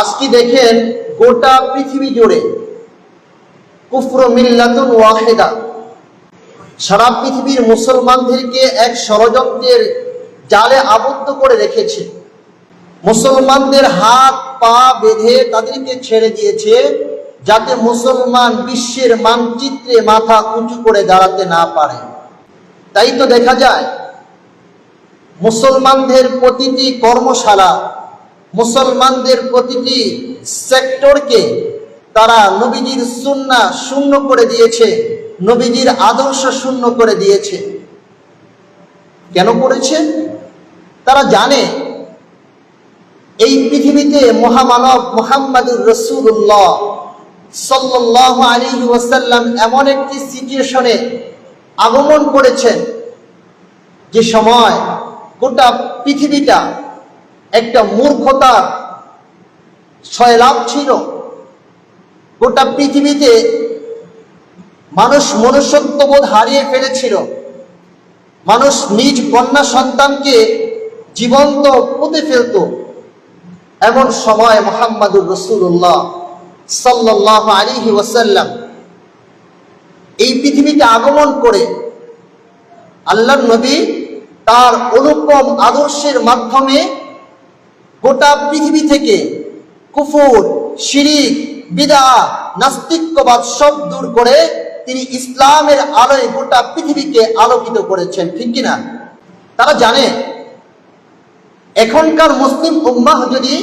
আজকে দেখেন গোটা পৃথিবী জুড়ে কুফর মিল্লাতুন ওয়াহেদা। সারা পৃথিবীর মুসলমানদেরকে এক ষড়যন্ত্রের জালে আবদ্ধ করে রেখেছে। মুসলমানদের হাত, পা বেঁধে তাদেরকে ছেড়ে দিয়েছে যাতে মুসলমান বিশ্বের মানচিত্রে মাথা উঁচু করে দাঁড়াতে না পারে। তাই তো দেখা যায়, মুসলমানদের প্রতিটি কর্মশালা মুসলমানদের প্রতিটি সেক্টরকে তারা নবীজির সুন্না শূন্য করে দিয়েছে, নবীজির আদর্শ শূন্য করে দিয়েছে। কেন করেছে? তারা জানে এই পৃথিবীতে মহামানব মোহাম্মদুর রসুল্লাহ সাল্লাহ আলী ওয়াসাল্লাম এমন একটি সিচুয়েশনে আগমন করেছেন যে সময় গোটা পৃথিবীটা একটা মূর্খতার ছয়লাভ ছিল। গোটা পৃথিবীতে মানুষ মনুষ্যত্ববোধ হারিয়ে ফেলেছিল। মানুষ নিজ কন্যা সন্তানকে জীবন্ত পুঁতে ফেলত। এমন সময় মোহাম্মদুর রসুল্লাহ সাল্লাহ আলিহি ওয়াসাল্লাম এই পৃথিবীতে আগমন করে আল্লাহ নবী তার অনুপম আদর্শের মাধ্যমে গোটা পৃথিবী থেকে কুফুর, শিরিক বিদা নাস্তিক্যবাদ সব দূর করে তিনি ইসলামের আলোয় গোটা পৃথিবীকে আলোকিত করেছেন, ঠিক কিনা? তারা জানে, এখনকার মুসলিম উম্মাহ যদি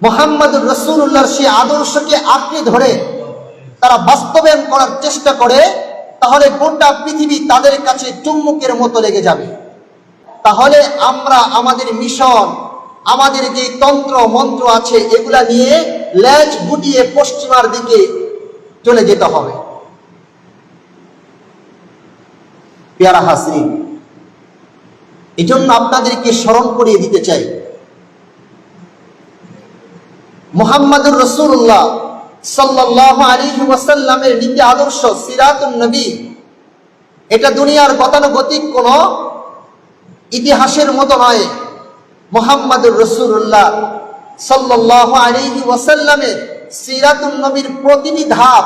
মোহাম্মদ রসুল্লাহর সেই আদর্শকে আঁকড়ে ধরে তারা বাস্তবায়ন করার চেষ্টা করে, তাহলে গোটা পৃথিবী তাদের কাছে চুম্বকের মতো লেগে যাবে। তাহলে আমরা আমাদের মিশন আমাদের যে তন্ত্র, মন্ত্র আছে, এগুলা নিয়ে ল্যাজ গুটিয়ে পশ্চিমার দিকে চলে যেতে হবে। পেয়ারা হাসরি এই জন্য আপনাদেরকে স্মরণ করিয়ে দিতে চাই। মোহাম্মদুর রসুল্লাহ সাল্লাহ আলী ওয়াসাল্লামের নীতি আদর্শ সিরাতুন নবী, এটা দুনিয়ার গতানুগতিক কোন ইতিহাসের মতো নয়। মোহাম্মদুর রসুল্লাহ সাল্লাহ আলী ওয়াসাল্লামের সিরাতুন নবীর প্রতিটি ধাপ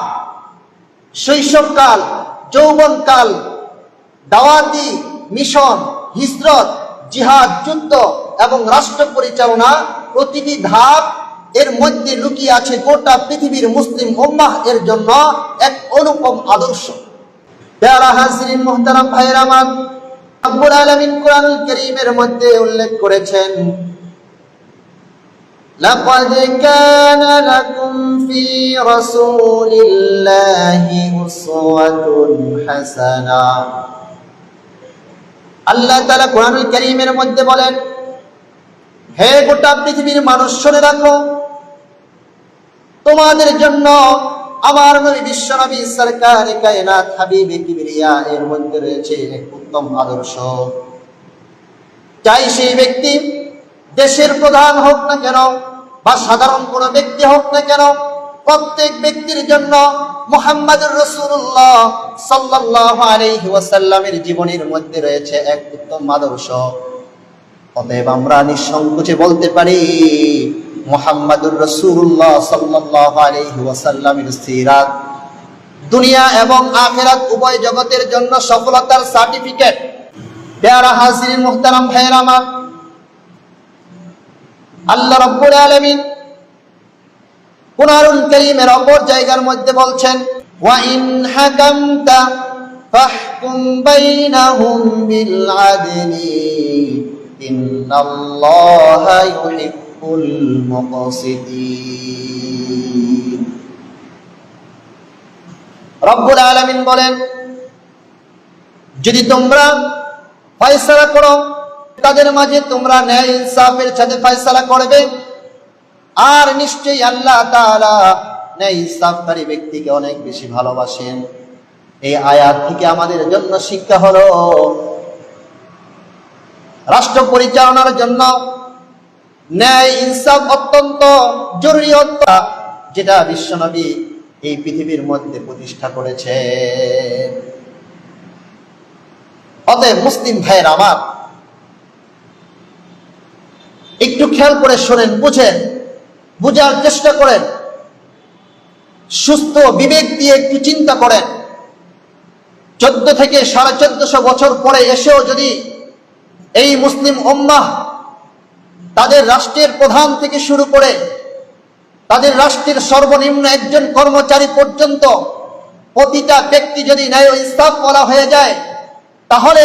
শৈশবকাল, যৌবনকাল, দাওয়াতি, মিশন, হিজরত, জিহাদ, যুদ্ধ এবং রাষ্ট্র পরিচালনা প্রতিটি ধাপ এর মধ্যে লুকিয়ে আছে গোটা পৃথিবীর মুসলিম উম্মাহ এর জন্য এক অনুপম আদর্শ। পেয়ারা হাসিন মোহতারাম ভাইয়ের আমার রব্বুল আলামিন কোরআনুল কারীমের মধ্যে উল্লেখ করেছেন لقد كان لكم في رسول الله أسوة حسنة আল্লাহ তাআলা কোরআনুল কারীমের মধ্যে বলেন হে গোটা পৃথিবীর মানুষ শুনে রাখো তোমাদের জন্য আমার নবী বিশ্ব নবী সরকার কায়নাত হাবিবে কিবরিয়া এর মধ্যে রয়েছে এক উত্তম আদর্শ। চাই সেই ব্যক্তি দেশের প্রধান হোক না কেন বা সাধারণ কোনো ব্যক্তি হোক না কেন, প্রত্যেক ব্যক্তির জন্য মোহাম্মদুর রসুল্লাহ সাল্লাহ আলাইহি ওয়াসাল্লামের জীবনের মধ্যে রয়েছে এক উত্তম আদর্শ। অতএব আমরা নিঃসংকোচে বলতে পারি মোহাম্মদুর রসুল্লাহ সাল্লাহ ওয়াসাল্লামের সিরাত। দুনিয়া এবং আখেরাত উভয় জগতের জন্য সফলতার সার্টিফিকেট। পেয়ারা হাসির মুহতারাম ভাইয়ের আমার। আল্লাহ রব্বুল আলামিন কুরআনুল কারীমের অপর জায়গার মধ্যে বলছেন, ওয়া ইন হাকামতা ফাহকুম বাইনাহুম বিল আদলি, ইন্নাল্লাহা ইউহিব্বুল আলামিন বলেন, যদি তোমরা ফয়সালা করো, তাদের মাঝে তোমরা ন্যায় ইনসাফের সাথে ফয়সালা করবে, আর নিশ্চয়ই আল্লাহ তাআলা ন্যায় ইনসাফকারী ব্যক্তিকে অনেক বেশি ভালোবাসেন। এই আয়াত থেকে আমাদের জন্য শিক্ষা হলো, রাষ্ট্র পরিচালনার জন্য ন্যায় ইনসাফ অত্যন্ত জরুরি যেটা বিশ্বনবী এই পৃথিবীর মধ্যে প্রতিষ্ঠা করেছে অতএব মুসলিম ভাইয়ের আমার, একটু খেয়াল করে শোনেন, বুঝেন, বুঝার চেষ্টা করেন। সুস্থ বিবেক দিয়ে একটু চিন্তা করেন। চোদ্দ থেকে সাড়ে চোদ্দশো বছর পরে এসেও যদি এই মুসলিম উম্মাহ তাদের রাষ্ট্রের প্রধান থেকে শুরু করে তাদের রাষ্ট্রের সর্বনিম্ন একজন কর্মচারী পর্যন্ত প্রতিটা ব্যক্তি যদি ন্যায় ইনসাফ বলা হয়ে যায়, তাহলে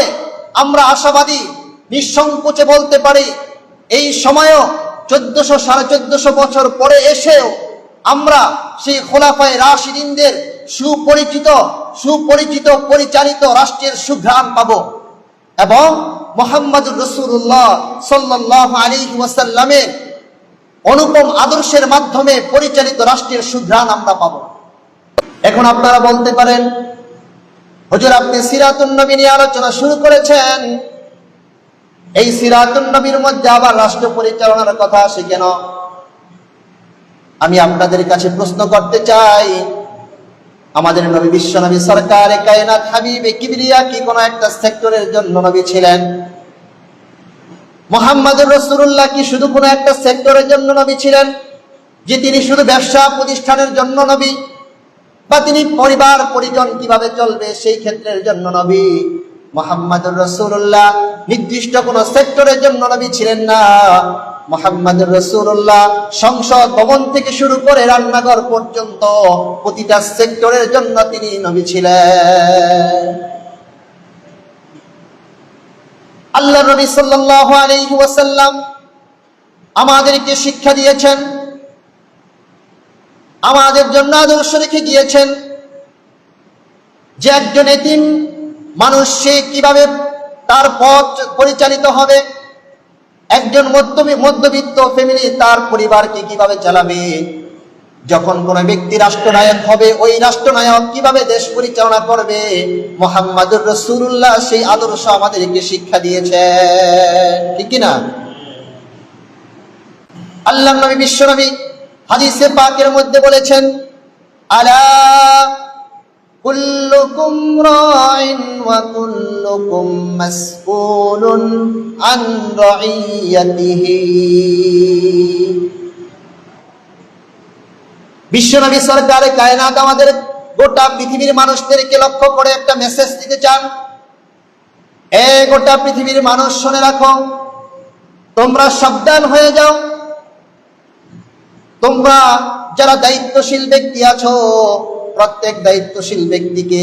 আমরা আশাবাদী, নিঃসংকোচে বলতে পারি, এই সময়ও চোদ্দশো, সাড়ে চোদ্দশো বছর পরে এসেও আমরা সেই খোলাফায় রাশিদিনদের সুপরিচিত সুপরিচিত, পরিচালিত রাষ্ট্রের সুঘ্রাণ পাব। এবং মোহাম্মদুর রসুল্লাহ সাল্লাহ আলী ওয়াসাল্লামের অনুপম আদর্শের মাধ্যমে পরিচালিত রাষ্ট্রের সুঘ্রাণ আমরা পাব। এখন আপনারা বলতে পারেন, হুজুর আপনি সিরাতুন নবী নিয়ে আলোচনা শুরু করেছেন। এই সিরাতুন নবীর মধ্যে আবার রাষ্ট্র পরিচালনার কথা আসে কেন? আমি আপনাদের কাছে প্রশ্ন করতে চাই আমাদের নবী বিশ্ব নবী সরকার, কায়নাত কিবরিয়া কি একটা সেক্টরের জন্য নবী ছিলেন? মোহাম্মদুর রসুল্লাহ কি শুধু একটা সেক্টরের জন্য নবী ছিলেন? যে তিনি শুধু ব্যবসা প্রতিষ্ঠানের জন্য নবী বা তিনি পরিবার, পরিজন কীভাবে চলবে সেই ক্ষেত্রের জন্য নবী? মোহাম্মদুর রসুল্লাহ নির্দিষ্ট কোন সেক্টরের জন্য নবী ছিলেন না। মোহাম্মদুর রসুল্লাহ সংসদ ভবন থেকে শুরু করে রান্নাঘর পর্যন্ত প্রতিটা সেক্টরের জন্য তিনি নবী ছিলেন। আল্লাহ নবী ওয়াসাল্লাম আমাদেরকে শিক্ষা দিয়েছেন, আমাদের জন্য আদর্শ রেখে গিয়েছেন যে একজন এতিম মানুষ সে কীভাবে তার পথ পরিচালিত হবে। একজন মধ্যবি- মধ্যবিত্ত ফ্যামিলি তার পরিবারকে কীভাবে চালাবে? যখন কোন ব্যক্তি রাষ্ট্রনায়ক হবে, ওই রাষ্ট্রনায়ক কীভাবে দেশ পরিচালনা করবে? মোহাম্মদুর রসুল্লাহ সেই আদর্শ আমাদেরকে শিক্ষা দিয়েছে। ঠিক না? আল্লাহ নবী বিশ্বনবী হাদিসে পাকের মধ্যে বলেছেন, আলা রাইন ওয়া কুল্লুকুম মাসউলুন আন রাইয়াতিহি। বিশ্বনবী সরকার কায়নাত আমাদের গোটা পৃথিবীর মানুষদেরকে লক্ষ্য করে একটা মেসেজ দিতে চান। এ গোটা পৃথিবীর মানুষ শুনে রাখো, তোমরা সাবধান হয়ে যাও। তোমরা যারা দায়িত্বশীল ব্যক্তি আছো প্রত্যেক দায়িত্বশীল ব্যক্তিকে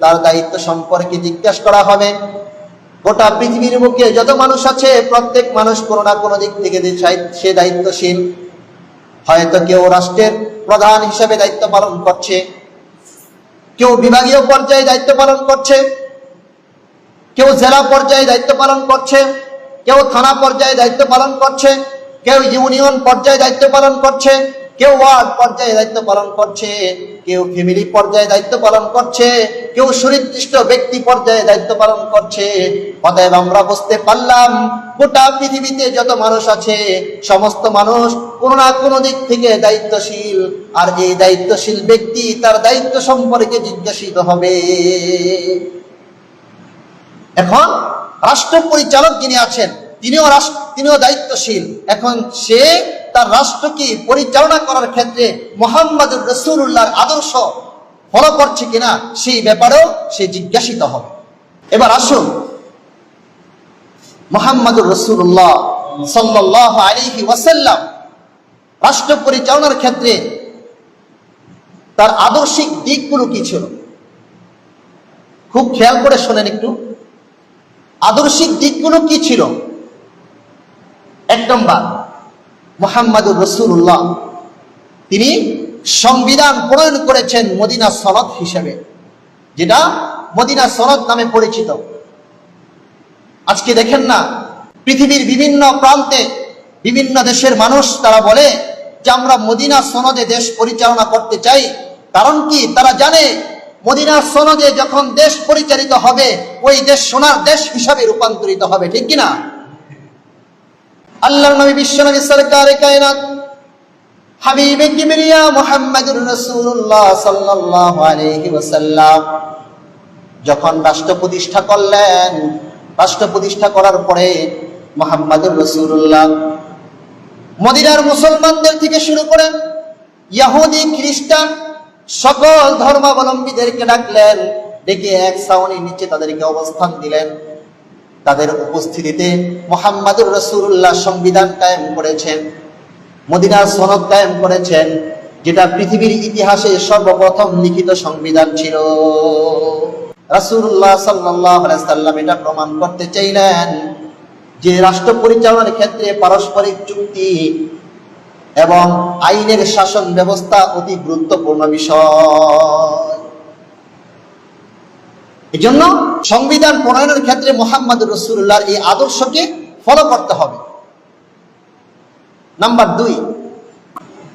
তার দায়িত্ব সম্পর্কে জিজ্ঞাসা করা হবে। গোটা পৃথিবীর মুখে যত মানুষ আছে, প্রত্যেক মানুষ কোনো না কোনো দিক থেকে সে দায়িত্বশীল। হয়তো কেউ রাষ্ট্রের প্রধান হিসেবে দায়িত্ব পালন করছে, কেউ বিভাগীয় পর্যায়ে দায়িত্ব পালন করছে, কেউ জেলা পর্যায়ে দায়িত্ব পালন করছে, কেউ থানা পর্যায়ে দায়িত্ব পালন করছে, কেউ ইউনিয়ন পর্যায়ে দায়িত্ব পালন করছে কেউ ওয়ার্ড পর্যায়ে দায়িত্ব পালন করছে, কেউ ফ্যামিলি পর্যায়ে দায়িত্ব পালন করছে, কেউ সুনির্দিষ্ট ব্যক্তি পর্যায়ে দায়িত্ব পালন করছে। অতএব আমরা বুঝতে পারলাম, গোটা পৃথিবীতে যত মানুষ আছে, সমস্ত মানুষ কোনো না কোনো দিক থেকে দায়িত্বশীল। আর এই দায়িত্বশীল ব্যক্তি তার দায়িত্ব সম্পর্কে জিজ্ঞাসিত হবে। এখন রাষ্ট্র পরিচালক যিনি আছেন, তিনিও রাষ্ট্র, তিনিও দায়িত্বশীল। এখন সে তার রাষ্ট্রকে পরিচালনা করার ক্ষেত্রে মোহাম্মদুর রসুল্লাহর আদর্শ ফলো করছে কিনা সেই ব্যাপারেও সে জিজ্ঞাসিত হবে। এবার আসুন, মোহাম্মদুর রসুল্লাহ সাল্লাহ আলিহি ওয়াসাল্লাম রাষ্ট্র পরিচালনার ক্ষেত্রে তার আদর্শিক দিকগুলো কি ছিল? খুব খেয়াল করে শোনেন একটু। আদর্শিক দিকগুলো কি ছিল? এক নম্বর মোহাম্মদুর রসুল্লাহ তিনি সংবিধান প্রণয়ন করেছেন মদিনা সনদ হিসেবে, যেটা মদিনা সনদ নামে পরিচিত। আজকে দেখেন না, পৃথিবীর বিভিন্ন প্রান্তে বিভিন্ন দেশের মানুষ তারা বলে যে আমরা মদিনা সনদে দেশ পরিচালনা করতে চাই। কারণ কি? তারা জানে মদিনা সনদে যখন দেশ পরিচালিত হবে, ওই দেশ সোনার দেশ হিসাবে রূপান্তরিত হবে, ঠিক কিনা? আল্লাহ নবী বিশ্বনবী সরকার কায়নাত। হাবিবে কিবরিয়া মুহাম্মদুর রাসূলুল্লাহ সাল্লাল্লাহু আলাইহি ওয়াসাল্লাম যখন রাষ্ট্র প্রতিষ্ঠা করলেন, রাষ্ট্র প্রতিষ্ঠা করার পরে মোহাম্মদুর রসুল্লাহ মদিনার মুসলমানদের থেকে শুরু করে ইয়াহুদি খ্রিস্টান সকল ধর্মাবলম্বীদেরকে ডাকলেন, ডেকে এক সাউনির নিচে তাদেরকে অবস্থান দিলেন। তাদের উপস্থিতিতে মোহাম্মদুর রসুল্লাহ সংবিধান কায়েম করেছেন, মদিনার সনদ কায়েম করেছেন, যেটা পৃথিবীর ইতিহাসে সর্বপ্রথম লিখিত সংবিধান ছিল। আলাইহি সাল্লাম এটা প্রমাণ করতে চাইলেন যে রাষ্ট্র পরিচালনার ক্ষেত্রে পারস্পরিক চুক্তি এবং আইনের শাসন ব্যবস্থা অতি গুরুত্বপূর্ণ বিষয়। এজন্য সংবিধান প্রণয়নের ক্ষেত্রে মোহাম্মদ রসুল্লাহর এই আদর্শকে ফলো করতে হবে নাম্বার দুই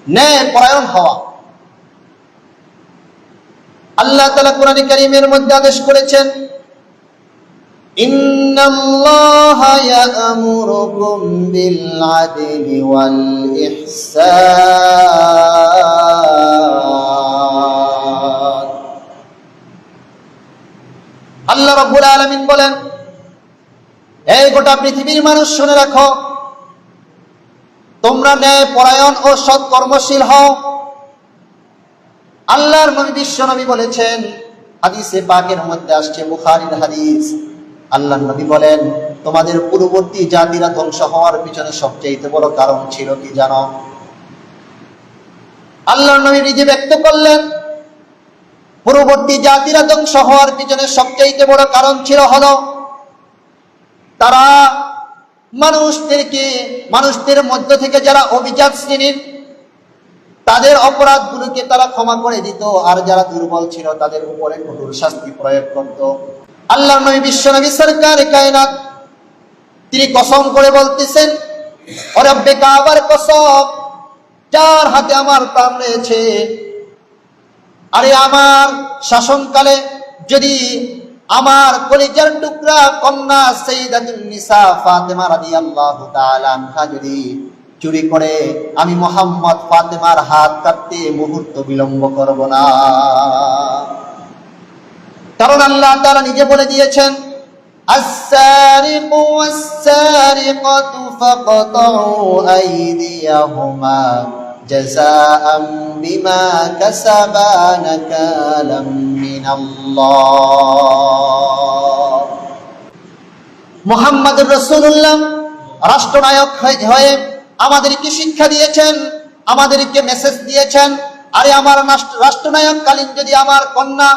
ন্যায় পরায়ণ হওয়া আল্লাহ তালা কোরআন করিমের মধ্যে আদেশ করেছেন إن الله يأمركم بالعدل والإحسان আল্লাহ রব্বুল আলমিন বলেন, এই গোটা পৃথিবীর মানুষ শুনে রাখো, তোমরা ন্যায় পরায়ণ ও সৎ কর্মশীল হও। আল্লাহর নবী বিশ্ব নবী বলেছেন, হাদিসে পাকের মধ্যে আসছে বুখারীর হাদিস। আল্লাহ নবী বলেন, তোমাদের পূর্ববর্তী জাতিরা ধ্বংস হওয়ার পিছনে সবচেয়ে বড় কারণ ছিল কি জানো? আল্লাহ নবী নিজে ব্যক্ত করলেন পূর্ববর্তী জাতিরা ধ্বংস হওয়ার পিছনে সবচেয়ে বড় কারণ ছিল হলো তারা মানুষদেরকে, মানুষদের মধ্য থেকে যারা অভিজাত শ্রেণির, তাদের অপরাধগুলোকে তারা ক্ষমা করে দিত। আর যারা দুর্বল ছিল, তাদের উপরে কঠোর শাস্তি প্রয়োগ করত। আল্লাহ নবী, বিশ্ব নবী, সরকার, কায়নাত, তিনি কসম করে বলতেছেন অরব্বে কাবার কসম, যার হাতে আমার প্রাণ রয়েছে আরে আমার শাসনকালে যদি আমার কলিজার টুকরা কন্যা সৈয়দাতুন নিসা ফাতেমা রাদিয়াল্লাহু তাআলা আনহা যদি চুরি করে আমি মোহাম্মদ ফাতেমার হাত কাটতে মুহূর্ত বিলম্ব করব না কারণ আল্লাহ তাআলা নিজে বলে দিয়েছেন السارق والسارقة فاقطعوا أيديهما جزاء بما كسبا نكالا من الله মোহাম্মদ রসুল্লাহ রাষ্ট্রনায়ক হয়ে- হয়ে আমাদেরকে শিক্ষা দিয়েছেন আমাদেরকে মেসেজ দিয়েছেন আরে আমার রাষ্ট্র- রাষ্ট্রনায়ক কালীন যদি আমার কন্যা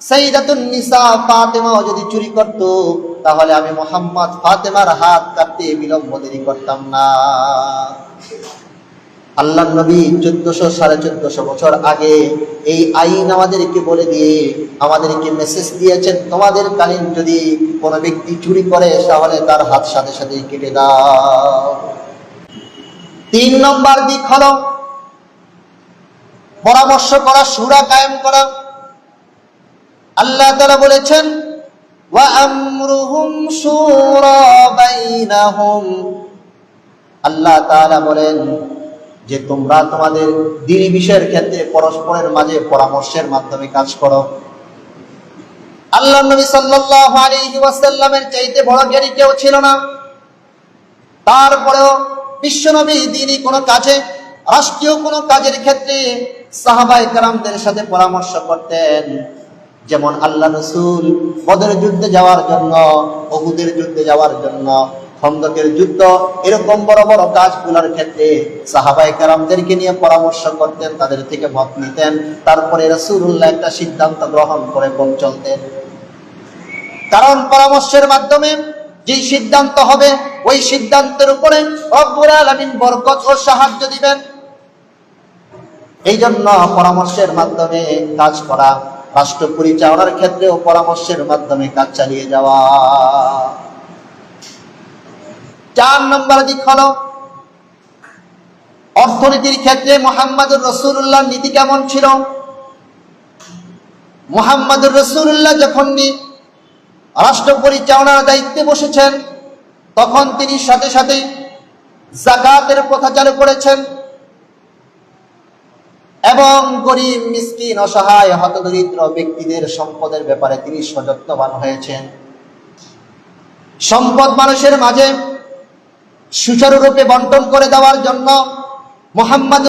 সৈদাতুন নিসা ফাতেমাও যদি চুরি করত তাহলে আমি মোহাম্মদ ফাতেমার হাত কাটতে বিলম্ব দেরি করতাম না আল্লাহ নবী চোদ্দশো সাড়ে চোদ্দশো বছর আগে এই আইন আমাদেরকে বলে দিয়ে আমাদেরকে মেসেজ দিয়েছেন, তোমাদের কালীন যদি কোনো ব্যক্তি চুরি করে, তাহলে তার হাত সাথে সাথে কেটে দাও। তিন নম্বর দিক হলো পরামর্শ করা, সুরা কায়েম করা। আল্লাহ তারা বলেছেন আল্লাহ তাআলা বলেন যে তোমরা তোমাদের দিনী বিষয়ের ক্ষেত্রে পরস্পরের মাঝে পরামর্শের মাধ্যমে কাজ করো। আল্লাহ নবী সাল্লাল্লাহু আলাইহি ওয়াসাল্লামের চাইতে বড় জ্ঞানী কেউ ছিল না। তারপরেও বিশ্বনবী দিনী কোনো কাজে, রাষ্ট্রীয় কোনো কাজের ক্ষেত্রে সাহাবাই কারামদের সাথে পরামর্শ করতেন। যেমন আল্লাহ রসুল বদর যুদ্ধে যাওয়ার জন্য, অহুদের যুদ্ধে যাওয়ার জন্য খন্দকের যুদ্ধ, এরকম বড় বড় কাজগুলোর ক্ষেত্রে সাহাবাই কারামদেরকে নিয়ে পরামর্শ করতেন, তাদের থেকে মত নিতেন, তারপরে রসুল্লাহ একটা সিদ্ধান্ত গ্রহণ করে পথ চলতেন। কারণ পরামর্শের মাধ্যমে যেই সিদ্ধান্ত হবে, ওই সিদ্ধান্তের উপরে বরকত ও সাহায্য দিবেন। এই জন্য পরামর্শের মাধ্যমে কাজ করা, রাষ্ট্র পরিচালনার ক্ষেত্রেও পরামর্শের মাধ্যমে কাজ চালিয়ে যাওয়া। চার নম্বর দিক হলো, অর্থনীতির ক্ষেত্রে মোহাম্মদুর রসুল্লাহ নীতি কেমন ছিল? মোহাম্মদুর রসুল্লাহ যখন রাষ্ট্র পরিচালনার দায়িত্বে বসেছেন, তখন তিনি সাথে সাথে জাকাতের প্রথা চালু করেছেন এবং গরিব, মিসকিন, অসহায়, হতদরিদ্র ব্যক্তিদের সম্পদের ব্যাপারে তিনি সযত্নবান হয়েছেন। সম্পদ মানুষের মাঝে সুচারুরূপে বন্টন করে দেওয়ার জন্য মোহাম্মদ